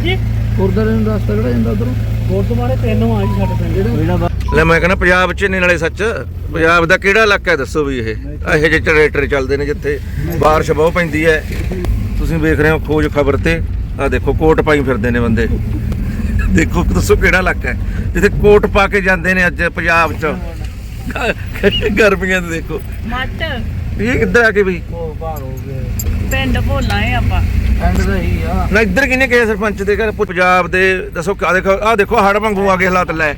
ਹਾਂਜੀ ਗੁਰਦਾਰੇ ਨੂੰ ਰਸਤਾ ਕਿਹੜਾ ਜਾਂਦਾ ਉਧਰੋਂ? ਗੁਰਦੁਆਰੇ ਤਿੰਨ ਆ ਜੀ ਸਾਡੇ ਪਿੰਡ। ਜਿਹੜਾ ਲੈ ਮੈਂ ਕਹਿੰਦਾ ਪੰਜਾਬ ਚ ਨੇ ਨਾਲੇ ਸੱਚ ਪੰਜਾਬ ਦਾ ਕਿਹੜਾ ਇਲਾਕਾ ਹੈ ਦੱਸੋ ਵੀ ਇਹ? ਇਹੋ ਜਿਹੇ ਟਰੈਕਟਰ ਚੱਲਦੇ ਨੇ ਜਿੱਥੇ ਬਾਰਿਸ਼ ਬਹੁਤ ਪੈਂਦੀ ਹੈ। ਤੁਸੀਂ ਵੇਖ ਰਹੇ ਹੋ ਖੋਜ ਖਬਰ ਤੇ। ਆ ਦੇਖੋ ਕੋਟ ਪਾਈ ਫਿਰਦੇ ਨੇ ਬੰਦੇ। ਦੇਖੋ ਦੱਸੋ ਕਿਹੜਾ ਇਲਾਕਾ ਹੈ। ਜਿੱਥੇ ਕੋਟ ਪਾ ਕੇ ਜਾਂਦੇ ਨੇ ਅੱਜ ਪੰਜਾਬ ਚ। ਗਰਮੀਆਂ ਦੇ ਦੇਖੋ। ਮੱਟ। ਇਹ ਕਿੱਧਰ ਆ ਕੇ ਬਈ? ਉਹ ਬਾਹਰ ਹੋ ਗਏ ਪਿੰਡ ਭੋਲਾ ਏ ਆਪਾਂ। ਐਂਡ ਦਾ ਹੀ ਆ। ਨਾ ਇੱਧਰ ਕਿਹਨੇ ਕਿਹਾ ਸਰਪੰਚ ਦੇ ਘਰ ਪੰਜਾਬ ਦੇ ਦੱਸੋ ਆ ਦੇਖੋ ਆ ਦੇਖੋ ਹੜ ਵਾਂਗੂ ਆ ਗਏ ਹਾਲਾਤ ਲੈ।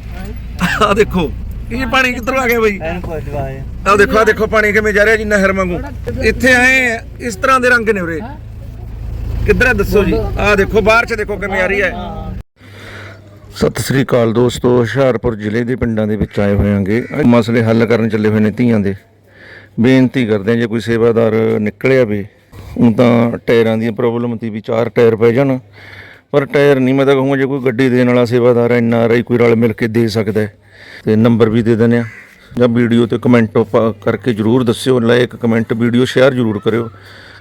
ਆ ਦੇਖੋ ਇਹ ਪਾਣੀ ਕਿੱਧਰੋਂ ਆ ਗਿਆ ਬਈ? ਆ ਦੇਖੋ ਆ ਦੇਖੋ ਪਾਣੀ ਕਿਵੇਂ ਜਾ ਰਿਹਾ ਜੀ ਨਹਿਰ ਵਾਂਗੂ। ਇੱਥੇ ਆਏ ਇਸ ਤਰ੍ਹਾਂ ਦੇ ਰੰਗ ਨੇ ਉਰੇ। ਕਿੱਧਰ ਹੈ ਦੱਸੋ ਜੀ? ਆ ਦੇਖੋ ਬਾਹਰ ਚ ਦੇਖੋ ਕਿਵੇਂ ਆ ਰਹੀ ਹੈ। ਸਤਿ ਸ੍ਰੀ ਅਕਾਲ ਦੋਸਤੋ ਹੁਸ਼ਿਆਰਪੁਰ ਜ਼ਿਲ੍ਹੇ ਦੇ ਪਿੰਡਾਂ ਦੇ ਵਿੱਚ ਆਏ ਹੋਏ ਆਂਗੇ ਅੱਜ ਮਸਲੇ ਹੱਲ ਕਰਨ ਚੱਲੇ ਹੋਏ ਨੇ ਧੀਆਂ ਦੇ। ਬੇਨਤੀ ਕਰਦੇ ਆ ਜੇ ਕੋਈ ਸੇਵਾਦਾਰ ਨਿਕਲਿਆ ਵੀ ਹੁਣ ਤਾਂ ਟਾਇਰਾਂ ਦੀ ਪ੍ਰੋਬਲਮ ਸੀ ਵੀ ਚਾਰ ਟਾਇਰ ਪੈ ਜਾਣ। ਪਰ ਟਾਇਰ ਨਹੀਂ, ਮੈਂ ਤਾਂ ਕਹੂੰਗਾ ਜੇ ਕੋਈ ਗੱਡੀ ਦੇਣ ਵਾਲਾ ਸੇਵਾਦਾਰ ਐਨ ਆਰ ਆਈ ਕੋਈ ਰਲ ਮਿਲ ਕੇ ਦੇ ਸਕਦਾ ਹੈ। ਤੇ ਨੰਬਰ ਵੀ ਦੇ ਦਿੰਦੇ ਆ। ਜਾਂ ਵੀਡੀਓ ਤੇ ਕਮੈਂਟ ਕਰਕੇ ਜਰੂਰ ਦੱਸਿਓ ਲਾਇਕ ਕਮੈਂਟ ਵੀਡੀਓ ਸ਼ੇਅਰ ਜਰੂਰ ਕਰਿਓ।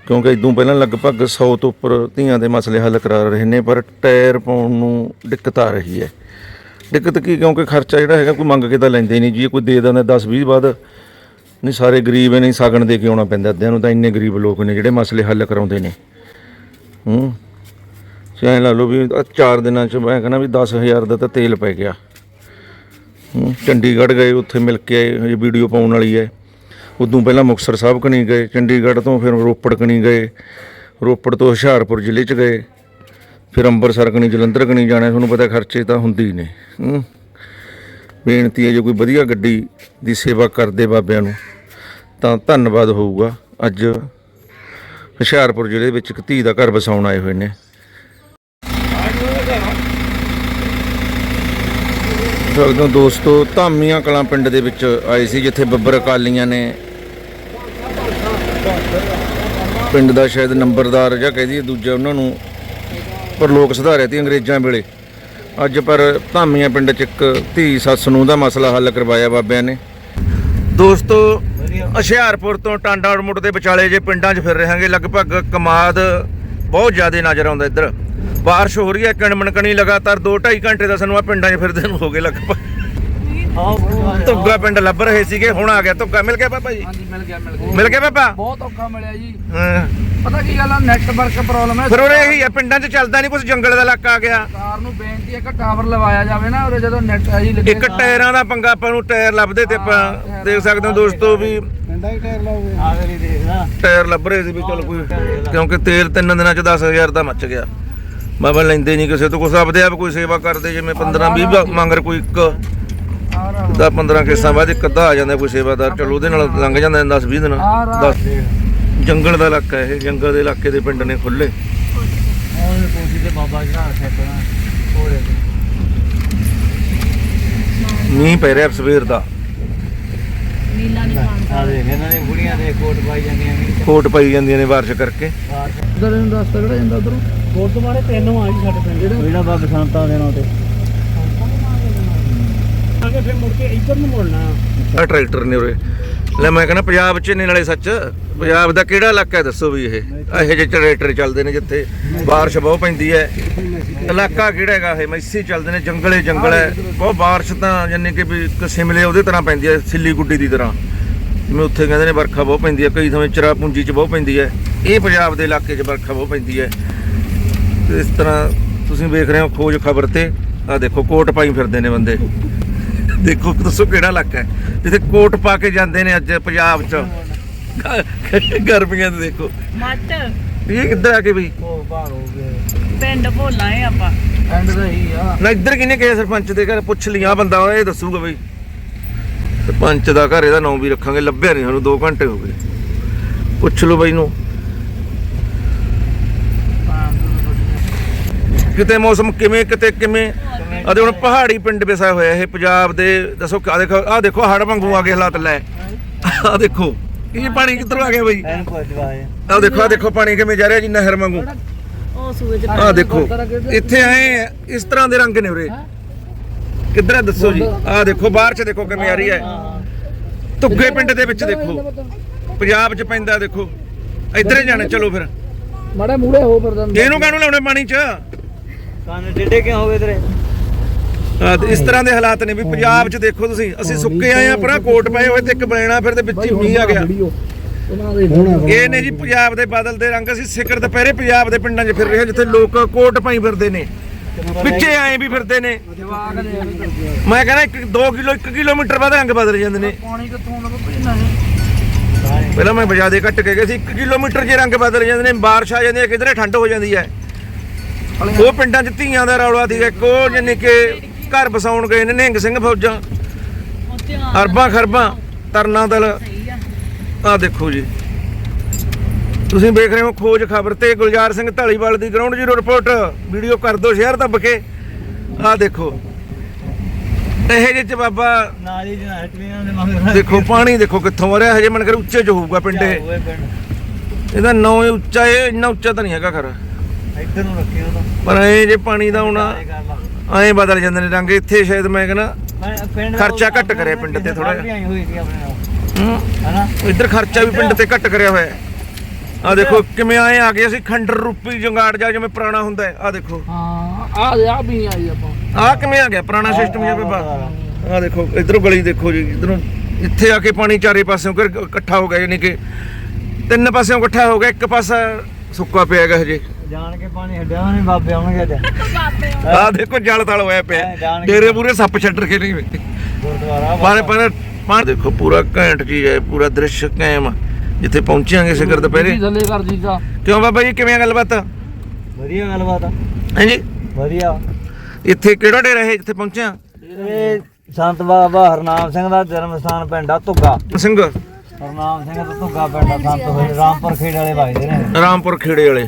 ਕਿਉਂਕਿ ਇਦੋਂ ਪਹਿਲਾਂ ਲਗਭਗ 100 ਤੋਂ ਉੱਪਰ ਧੀਆਂ ਦੇ ਮਸਲੇ ਹੱਲ ਕਰਾ ਰਹੇ ਨੇ, ਪਰ ਟਾਇਰ ਪਾਉਣ ਨੂੰ ਦਿੱਕਤ ਆ ਰਹੀ ਹੈ। ਦਿੱਕਤ ਕੀ? ਕਿਉਂਕਿ ਖਰਚਾ ਜਿਹੜਾ ਹੈਗਾ, ਕੋਈ ਮੰਗ ਕੇ ਤਾਂ ਲੈਂਦੇ ਨਹੀਂ ਜੀ। ਕੋਈ ਦੇ ਦਿੰਦਾ 10 20 ਬਾਅਦ ਨਹੀਂ, ਸਾਰੇ ਗਰੀਬ ਨੇ ਸਾਗਣ ਦੇ ਕੇ ਆਉਣਾ ਪੈਂਦਾ। ਅੱਧਿਆਂ ਨੂੰ ਤਾਂ ਇੰਨੇ ਗਰੀਬ ਲੋਕ ਨੇ ਜਿਹੜੇ ਮਸਲੇ ਹੱਲ ਕਰਾਉਂਦੇ ਨੇ। ਹੂੰ? ਚਾਹੇ ਲਾ ਲਓ ਵੀ ਆਹ ਚਾਰ ਦਿਨਾਂ ਚ ਮੈਂ ਕਹਿੰਦਾ ਵੀ 10000 ਦਾ ਤਾਂ ਤੇਲ ਪੈ ਗਿਆ। ਚੰਡੀਗੜ੍ਹ ਗਏ, ਉੱਥੇ ਮਿਲ ਕੇ ਆਏ ਇਹ ਵੀਡੀਓ ਪਾਉਣ ਵਾਲੀ ਹੈ। ਉਦੋਂ ਪਹਿਲਾਂ ਮੁਕਤਸਰ ਸਾਹਿਬ ਕਣੀ ਗਏ, ਚੰਡੀਗੜ੍ਹ ਤੋਂ ਫਿਰ ਰੋਪੜ ਕਣੀ ਗਏ, ਰੋਪੜ ਤੋਂ ਹੁਸ਼ਿਆਰਪੁਰ ਜ਼ਿਲ੍ਹੇ ਚ ਗਏ, ਫਿਰ ਅੰਮ੍ਰਿਤਸਰ ਕਣੀ, ਜਲੰਧਰ ਕਣੀ ਜਾਣਾ, ਤੁਹਾਨੂੰ ਪਤਾ ਖਰਚੇ ਤਾਂ ਹੁੰਦੇ ਹੀ ਨੇ। ਬੇਨਤੀ ਹੈ ਜੇ ਕੋਈ ਵਧੀਆ ਗੱਡੀ ਦੀ ਸੇਵਾ ਕਰਦੇ ਬਾਬਿਆਂ ਨੂੰ। ਤਾਂ ਧੰਨਵਾਦ ਹੋਊਗਾ। ਅੱਜ ਹੁਸ਼ਿਆਰਪੁਰ ਜ਼ਿਲ੍ਹੇ ਵਿੱਚ ਇੱਕ ਧੀ ਦਾ ਘਰ ਵਸਾਉਣ ਆਏ ਹੋਏ ਨੇ। ਸਕਦੇ ਦੋਸਤੋ ਧਾਮੀਆਂ ਕਲਾਂ ਪਿੰਡ ਦੇ ਵਿੱਚ ਆਏ ਸੀ, ਜਿੱਥੇ ਬੱਬਰ ਅਕਾਲੀਆਂ ਨੇ ਪਿੰਡ ਦਾ ਸ਼ਾਇਦ ਨੰਬਰਦਾਰ ਜਾਂ ਕਹਿ ਦਈਏ, ਦੂਜਾ ਉਹਨਾਂ ਨੂੰ ਪਰ ਲੋਕ ਸੁਧਾਰਿਆ ਤੀ ਅੰਗਰੇਜ਼ਾਂ ਵੇਲੇ। ਅੱਜ ਪਰ ਧਾਮੀਆਂ ਪਿੰਡ 'ਚ ਇੱਕ ਧੀ ਸੱਸ ਨੂੰ ਦਾ ਮਸਲਾ ਹੱਲ ਕਰਵਾਇਆ ਬਾਬਿਆਂ ਨੇ। ਦੋਸਤੋ ਹੁਸ਼ਿਆਰਪੁਰ ਤੋਂ ਟਾਂਡਾ ਮੁੱਢ ਦੇ ਵਿਚਾਲੇ ਜੇ ਪਿੰਡਾਂ 'ਚ ਫਿਰ ਰਹਾਂਗੇ, ਲਗਭਗ ਕਮਾਦ ਬਹੁਤ ਜ਼ਿਆਦਾ ਨਜ਼ਰ ਆਉਂਦਾ ਇੱਧਰ। ਬਾਰਿਸ਼ ਹੋ ਰਹੀ ਹੈ, ਕਣਮਣਕਣੀ ਲਗਾਤਾਰ 2.5 ਘੰਟੇ ਦਾ ਸਾਨੂੰ ਆ ਪਿੰਡਾਂ 'ਚ ਫਿਰਦੇ ਨੂੰ ਹੋ ਗਏ ਲਗਭਗ। ਧੁੱਗਾ ਪਿੰਡ ਲੱਭ ਰਹੇ ਸੀਗੇ ਹੁਣ ਆ ਗਿਆ ਧੁੱਗਾ ਮਿਲ ਗਿਆ ਪਾਪਾ ਜੀ? ਹਾਂਜੀ ਮਿਲ ਗਿਆ ਮਿਲ ਗਿਆ। ਮਿਲ ਗਿਆ ਪਾਪਾ? ਬਹੁਤ ਔਖਾ ਮਿਲਿਆ ਜੀ। ਹਾਂ। ਪਤਾ ਕੀ ਗੱਲ ਆ ਨੈਟਵਰਕ ਪ੍ਰੋਬਲਮ ਹੈ। ਫਿਰ ਉਹ ਇਹੀ ਹੈ ਪਿੰਡਾਂ 'ਚ ਚੱਲਦਾ ਨਹੀਂ ਕੁਝ ਜੰਗਲ ਦਾ ਇਲਾਕਾ ਆ ਗਿਆ। ਸਰਕਾਰ ਨੂੰ ਬੇਨਤੀ ਹੈ ਕਿ ਟਾਵਰ ਲਵਾਇਆ ਜਾਵੇ ਨਾ ਉਰੇ ਜਦੋਂ ਨੈਟ ਆਈ ਲੱਗੇ ਇੱਕ ਟਾਇਰਾਂ ਦਾ ਪੰਗਾ ਆਪਾਂ ਨੂੰ ਟਾਇਰ ਲੱਭਦੇ ਤੇ ਆਪਾਂ ਦੇਖ ਸਕਦੇ ਹੋ ਦੋਸਤੋ ਵੀ ਪਿੰਡਾ ਹੀ ਟਾਇਰ ਲਾਓਗੇ ਆਗਰੀ ਦੇਖਦਾ ਟਾਇਰ ਲੱਭ ਰਹੇ ਸੀ ਵੀ ਚਲ ਕੋਈ ਕਿਉਂਕਿ ਤੇਲ ਤਿੰਨ ਦਿਨਾਂ ਚ 10000 ਦਾ ਮੱਚ ਗਿਆ। ਬਾਬਾ ਲੈਂਦੇ ਨਹੀਂ ਕਿਸੇ ਤੋਂ ਕੁਛ ਆਪਦੇ ਆਪ ਕੋਈ ਸੇਵਾ ਕਰਦੇ ਜਿਵੇਂ 15 20 ਮੰਗਰ ਕੋਈ ਇੱਕ। ਦਾ 15 ਕੇਸਾਂ ਬਾਅਦ ਇੱਕ ਅੱਧਾ ਆ ਜਾਂਦਾ ਕੋਈ ਸੇਵਾਦਾਰ। ਚਲੋ ਉਹਦੇ ਨਾਲ ਲੰਘ ਜਾਂਦਾ 10 20 ਦਿਨ। ਆ ਰਾ 10 ਜੰਗਲ ਦਾ ਇਲਾਕਾ ਇਹ ਜੰਗਲ ਦੇ ਇਲਾਕੇ ਦੇ ਪਿੰਡ ਨੇ ਖੁੱਲੇ ਉਹਨੇ ਕੋਸ਼ੀ ਤੇ ਬਾਬਾ ਜੀ ਨਾਲ ਸੈਟਣਾ ਹੋਰੇ ਮੀਂਹ ਪੈ ਰਿਹਾ ਸਵੇਰ ਦਾ। ਨੀਲਾ ਨਿਸ਼ਾਨ ਆ ਦੇਖ ਇਹਨਾਂ ਨੇ ਬੁੜੀਆਂ ਦੇ ਕੋਟ ਪਾਈ ਜਾਂਦੀਆਂ ਨੇ। ਕੋਟ ਪਈ ਜਾਂਦੀਆਂ ਨੇ ਬਾਰਿਸ਼ ਕਰਕੇ। ਉਧਰ ਨੂੰ ਰਸਤਾ ਕਿਹੜਾ ਜਾਂਦਾ ਉਧਰੋਂ? ਗੁਰਦੁਆਰੇ ਤਿੰਨ ਆ ਜੀ ਸਾਡੇ ਪਿੰਡ। ਜਿਹੜਾ ਬਾਬਾ ਸੰਤਾਂ ਦੇ ਨਾਂ ਤੇ। ਆਗੇ ਫਿਰ ਮੁੜ ਕੇ ਇੱਧਰ ਨੂੰ ਮੁੜਨਾ। ਆ ਟਰੈਕਟਰ ਨੇ ਉਰੇ। ਲੈ ਮੈਂ ਕਹਿੰਦਾ ਪੰਜਾਬ 'ਚ ਨੇ ਨਾਲੇ ਸੱਚ, ਪੰਜਾਬ ਦਾ ਕਿਹੜਾ ਇਲਾਕਾ ਹੈ ਦੱਸੋ ਵੀ ਇਹ? ਇਹੋ ਜਿਹੇ ਟਰੈਕਟਰ ਚੱਲਦੇ ਨੇ ਜਿੱਥੇ ਬਾਰਿਸ਼ ਬਹੁਤ ਪੈਂਦੀ ਹੈ। ਇਲਾਕਾ ਕਿਹੜਾ ਹੈਗਾ ਇਹ? ਮੈਸੀ ਚੱਲਦੇ ਨੇ, ਜੰਗਲੇ ਜੰਗਲ ਹੈ। ਬਹੁਤ ਬਾਰਿਸ਼ ਤਾਂ ਯਾਨੀ ਕਿ ਵੀ ਸਿਮਲੇ ਉਹਦੇ ਤਰ੍ਹਾਂ ਪੈਂਦੀ ਹੈ, ਸਿੱਲੀ ਗੁੱਡੀ ਦੀ ਤਰ੍ਹਾਂ। ਜਿਵੇਂ ਉੱਥੇ ਕਹਿੰਦੇ ਨੇ ਵਰਖਾ ਬਹੁਤ ਪੈਂਦੀ ਹੈ, ਕਈ ਥਾਵੇਂ ਚਰਾ ਪੂੰਜੀ 'ਚ ਬਹੁਤ ਪੈਂਦੀ ਹੈ। ਇਹ ਪੰਜਾਬ ਦੇ ਇਲਾਕੇ 'ਚ ਵਰਖਾ ਬਹੁਤ ਪੈਂਦੀ ਹੈ। ਇਸ ਤਰ੍ਹਾਂ ਤੁਸੀਂ ਵੇਖ ਰਹੇ ਹੋ ਖੋਜ ਖਬਰ ਤੇ। ਆ ਦੇਖੋ, ਕੋਟ ਪਾਈ ਫਿਰਦੇ ਨੇ ਬੰਦੇ। ਦੇਖੋ ਦੱਸੋ ਕਿਹੜਾ ਇਲਾਕਾ ਹੈ? ਜਿੱਥੇ ਕੋਟ ਪਾ ਕੇ ਜਾਂਦੇ ਨੇ ਅੱਜ ਪੰਜਾਬ 'ਚ। ਗਰਮੀਆਂ ਦੇ ਦੇਖੋ। ਮੱਟ। ਇਹ ਕਿੱਧਰ ਆ ਕੇ ਬਈ? ਉਹ ਬਾਹਰ ਹੋ ਗਏ। ਪਿੰਡ ਭੋਲਾ ਏ ਆਪਾਂ। ਐਂਡ ਦਾ ਹੀ ਆ। ਨਾ ਇੱਧਰ ਕਿਹਨੇ ਕਿਹਾ ਸਰਪੰਚ ਦੇ ਘਰ? ਪੁੱਛ ਲਿਆ ਬੰਦਾ ਉਹ ਇਹ ਦੱਸੂਗਾ ਬਈ। ਸਰਪੰਚ ਦਾ ਘਰ ਇਹਦਾ ਨਾਂ ਵੀ ਰੱਖਾਂਗੇ ਲੱਭਿਆ ਨਹੀਂ ਸਾਨੂੰ 2 ਘੰਟੇ ਹੋ ਗਏ। ਪੁੱਛ ਲਓ ਬਈ ਨੂੰ। ਕਿਤੇ ਮੌਸਮ ਕਿਵੇਂ ਕਿਤੇ ਕਿਵੇਂ? ਅਤੇ ਹੁਣ ਪਹਾੜੀ ਪਿੰਡ ਵਸਿਆ ਹੋਇਆ ਇਹ ਪੰਜਾਬ ਦੇ ਦੱਸੋ ਆ ਦੇਖੋ ਆ ਦੇਖੋ ਹੜ ਵਾਂਗੂ ਆ ਗਏ ਹਾਲਾਤ ਲੈ। ਆ ਦੇਖੋ ਇਹ ਪਾਣੀ ਕਿੱਧਰੋਂ ਆ ਗਿਆ ਬਈ? ਆ ਦੇਖੋ ਆ ਦੇਖੋ ਪਾਣੀ ਕਿਵੇਂ ਜਾ ਰਿਹਾ ਜੀ ਨਹਿਰ ਵਾਂਗੂ। ਉਹ ਸੂਏ ਚ ਆ ਦੇਖੋ ਇੱਥੇ ਆਏ ਆ, ਇਸ ਤਰ੍ਹਾਂ ਦੇ ਰੰਗ ਨੇ ਉਰੇ। ਕਿੱਧਰ ਹੈ ਦੱਸੋ ਜੀ? ਆ ਦੇਖੋ ਬਾਹਰ ਚ ਦੇਖੋ ਕਿਵੇਂ ਆ ਰਹੀ ਹੈ। ਧੁੱਗੇ ਪਿੰਡ ਦੇ ਵਿੱਚ ਦੇਖੋ। ਪੰਜਾਬ ਚ ਪੈਂਦਾ ਦੇਖੋ। ਇੱਧਰ ਹੀ ਜਾਣਾ ਚਲੋ ਫਿਰ। ਮਾੜਾ ਮੂੜੇ ਹੋ ਪਰਦਨ ਇਹਨੂੰ ਕਾਹਨੂੰ ਲਾਉਣੇ ਪਾਣੀ ਚ? ਕੰਨ ਟੇਢੇ ਕਿਉਂ ਹੋ ਗਏ ਤੇਰੇ? ਇਸ ਤਰ੍ਹਾਂ ਦੇ ਹਾਲਾਤ ਨੇ ਵੀ ਪੰਜਾਬ 'ਚ ਦੇਖੋ ਤੁਸੀਂ ਅਸੀਂ ਸੁੱਕੇ ਆਏ ਆ ਪਰਾਂ ਕੋਟ ਪਏ ਹੋਏ ਤੇ ਇੱਕ ਬਲੈਣਾ ਫਿਰ ਤੇ ਵਿੱਚ ਹੀ ਮੀਂਹ ਆ ਗਿਆ। ਇਹ ਨੇ ਜੀ ਪੰਜਾਬ ਦੇ ਬਾਦਲ ਦੇ ਰੰਗ ਅਸੀਂ ਸਿਖਰ ਦੁਪਹਿਰੇ ਪੰਜਾਬ ਦੇ ਪਿੰਡਾਂ 'ਚ ਫਿਰ ਰਹੇ ਹਾਂ, ਜਿੱਥੇ ਲੋਕ ਕੋਟ ਪਾਈ ਫਿਰਦੇ ਨੇ। ਪਿੱਛੇ ਆਏ ਵੀ ਫਿਰਦੇ ਨੇ। ਮੈਂ ਕਹਿੰਦਾ 1 2 ਕਿਲੋ 1 ਕਿਲੋਮੀਟਰ ਬਾਅਦ ਰੰਗ ਬਦਲ ਜਾਂਦੇ ਨੇ। ਪਾਣੀ ਕਿੱਥੋਂ ਆਉਂਦਾ ਭੇਜਣਾ ਹੈ ਪਹਿਲਾਂ ਮੈਂ ਬਜਾ ਦੇ ਘੱਟ ਕੇ ਗਏ ਸੀ 1 ਕਿਲੋਮੀਟਰ 'ਚ ਰੰਗ ਬਦਲ ਜਾਂਦੇ ਨੇ ਬਾਰਿਸ਼ ਆ ਜਾਂਦੀ ਹੈ ਕਿਧਰੇ ਠੰਡ ਹੋ ਜਾਂਦੀ ਹੈ। ਉਹ ਪਿੰਡਾਂ 'ਚ ਧੀਆਂ ਦਾ ਰੌਲਾ ਸੀ ਇੱਕ ਉਹ ਜਾਨੀ ਕਿ ਘਰ ਬਸਾਉਣ ਗਏ ਨੇ ਨਿਹੰਗ ਸਿੰਘ ਫੌਜਾਂ। ਅਰਬਾਂ ਖਰਬਾਂ ਤਰਨਾ ਦਲ। ਆ। ਦੇਖੋ ਜੀ। ਤੁਸੀਂ ਵੇਖ ਰਹੇ ਹੋ ਖੋਜ ਖਬਰ ਤੇ ਗੁਲਜ਼ਾਰ ਸਿੰਘ ਢਾਲੀਵਾਲ ਦੀ ਗਰਾਊਂਡ ਜ਼ੀਰੋ ਰਿਪੋਰਟ ਵੀਡੀਓ ਕਰ ਦਿਓ ਸ਼ੇਅਰ ਦੱਬ ਕੇ। ਆ ਦੇਖੋ। ਇਹ ਜਿਹੇ ਚ ਬਾਬਾ ਨਾਲੀ ਦੇਖੋ ਪਾਣੀ ਦੇਖੋ ਕਿੱਥੋਂ ਆ ਰਿਹਾ ਹਜੇ ਮਨ ਕਰ ਉੱਚੇ ਚ ਹੋਊਗਾ ਪਿੰਡ ਇਹ। ਇਹਦਾ ਨਾਂ ਉੱਚਾ ਇਹ ਇੰਨਾ ਉੱਚਾ ਤਾਂ ਨਹੀਂ ਹੈਗਾ ਖਰ। ਇੱਧਰ ਨੂੰ ਰੱਖੀ ਉਹ ਤਾਂ। ਪਰ ਇਹ ਜੇ ਪਾਣੀ ਦਾ ਆਉਣਾ ਐਂ ਬਦਲ ਜਾਂਦੇ ਨੇ ਰੰਗ ਇੱਥੇ ਸ਼ਾਇਦ ਮੈਂ ਕਹਿੰਦਾ ਪਿੰਡ ਖਰਚਾ ਘੱਟ ਕਰਿਆ ਪਿੰਡ ਤੇ ਥੋੜ੍ਹਾ ਜਿਹਾ। ਹੋਈ ਸੀ ਆਪਣੇ ਨਾਲ। ਹੂੰ। ਹਨਾ? ਇੱਧਰ ਖਰਚਾ ਵੀ ਪਿੰਡ ਤੇ ਘੱਟ ਕਰਿਆ ਹੋਇਆ। ਹੈ ਆ ਦੇਖੋ ਕਿਵੇਂ ਆਏ ਆ ਗਏ ਅਸੀਂ ਖੰਡਰ ਰੂਪੀ ਜੰਗਾੜ ਜਾ ਜਿਵੇਂ ਪੁਰਾਣਾ ਹੁੰਦਾ ਹੈ ਆ ਦੇਖੋ। ਹਾਂ ਆ ਆ ਵੀ ਆਈ ਆਪਾਂ। ਆ ਕਿਵੇਂ ਆ ਗਿਆ ਪੁਰਾਣਾ ਸਿਸਟਮ ਜਿਹਾ ਬਾਬਾ? ਆ ਦੇਖੋ ਇਧਰੋਂ ਗਲੀ ਦੇਖੋ ਜੀ ਇਧਰੋਂ ਇੱਥੇ ਆ ਕੇ ਪਾਣੀ ਚਾਰੇ ਪਾਸਿਓਂ ਇਕੱਠਾ ਹੋ ਗਿਆ ਯਾਨੀ ਕਿ ਤਿੰਨ ਪਾਸਿਓਂ ਇਕੱਠਾ ਹੋ ਗਿਆ ਇੱਕ ਪਾਸਾ ਸੁੱਕਾ ਪਿਆ ਹੈਗਾ ਹਜੇ। ਜਾਣ ਕੇ ਪਾਣੀ ਹੱਡਿਆ ਨਹੀਂ ਬਾਬੇ ਆਉਣਗੇ ਅੱਜ। ਆ ਦੇਖੋ ਜਲ ਤਲ ਹੋਇਆ ਪਿਆ। ਡੇਰੇ ਪੂਰੇ ਸੱਪ ਛੱਡ ਰਖੇ ਨੇ ਗੁਰਦੁਆਰਾ ਪਰ ਪਰ ਪਾਣੀ ਦੇਖੋ ਪੂਰਾ ਘੈਂਟ ਚੀਜ਼ ਹੈ ਪੂਰਾ ਦ੍ਰਿਸ਼ ਕਾਇਮ। ਜਿੱਥੇ ਪਹੁੰਚਾਂਗੇ ਸਿਖਰ ਦੁਪਹਿਰੇ। ਥੱਲੇ ਕਰ ਦਿੱਤਾ ਕਿਉਂ ਬਾਬਾ ਜੀ ਕਿਵੇਂ ਗੱਲਬਾਤ? ਵਧੀਆ ਗੱਲਬਾਤ ਆ। ਹਾਂਜੀ। ਵਧੀਆ। ਇੱਥੇ ਕਿਹੜਾ ਡੇਰਾ ਹੈ ਜਿੱਥੇ ਪਹੁੰਚਿਆ? ਇਹ ਸੰਤ ਬਾਬਾ ਹਰਨਾਮ ਸਿੰਘ ਦਾ ਜਨਮ ਸਥਾਨ ਪਿੰਡ ਆ ਧੁੱਗਾ। ਸਿੰਘ। ਹਰਨਾਮ ਸਿੰਘ ਦਾ ਧੁੱਗਾ ਪਿੰਡ ਆ ਸੰਤ ਹੋਏ ਰਾਮਪੁਰ ਖੇਡ ਵਾਲੇ ਵਜਦੇ ਨੇ। ਰਾਮਪੁਰ ਖੇੜੇ ਵਾਲੇ।